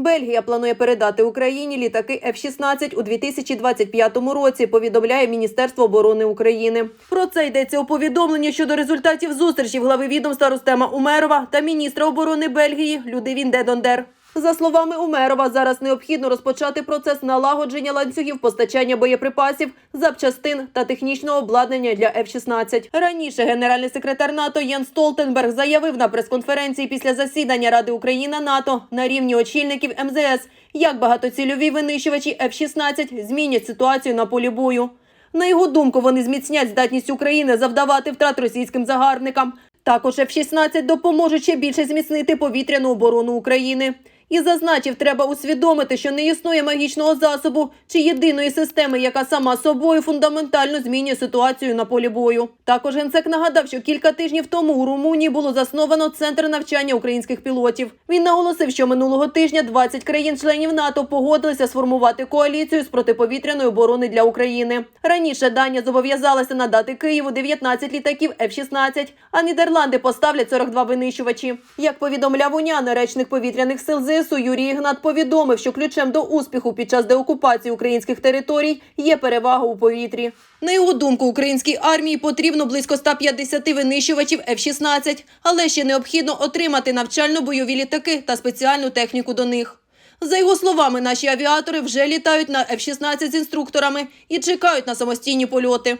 Бельгія планує передати Україні літаки F-16 у 2025 році. Повідомляє Міністерство оборони України. Про це йдеться у повідомленні щодо результатів зустрічі в глави відомства Рустема Умерова та міністра оборони Бельгії Людивін Дедондер. За словами Умерова, зараз необхідно розпочати процес налагодження ланцюгів постачання боєприпасів, запчастин та технічного обладнання для F-16. Раніше генеральний секретар НАТО Єн Столтенберг заявив на прес-конференції після засідання Ради Україна НАТО на рівні очільників МЗС, як багатоцільові винищувачі F-16 змінять ситуацію на полі бою. На його думку, вони зміцнять здатність України завдавати втрат російським загарбникам. Також F-16 допоможуть ще більше зміцнити повітряну оборону України. І зазначив, треба усвідомити, що не існує магічного засобу чи єдиної системи, яка сама собою фундаментально змінює ситуацію на полі бою. Також генсек нагадав, що кілька тижнів тому у Румунії було засновано центр навчання українських пілотів. Він наголосив, що минулого тижня 20 країн-членів НАТО погодилися сформувати коаліцію з протиповітряної оборони для України. Раніше Данія зобов'язалася надати Києву 19 літаків F-16, а Нідерланди поставлять 42 винищувачі. Як повідомляв Уняна, речник повітряних сил ЗСУ Юрій Ігнат повідомив, що ключем до успіху під час деокупації українських територій є перевага у повітрі. На його думку, українській армії потрібно близько 150 винищувачів F-16, але ще необхідно отримати навчально-бойові літаки та спеціальну техніку до них. За його словами, наші авіатори вже літають на F-16 з інструкторами і чекають на самостійні польоти.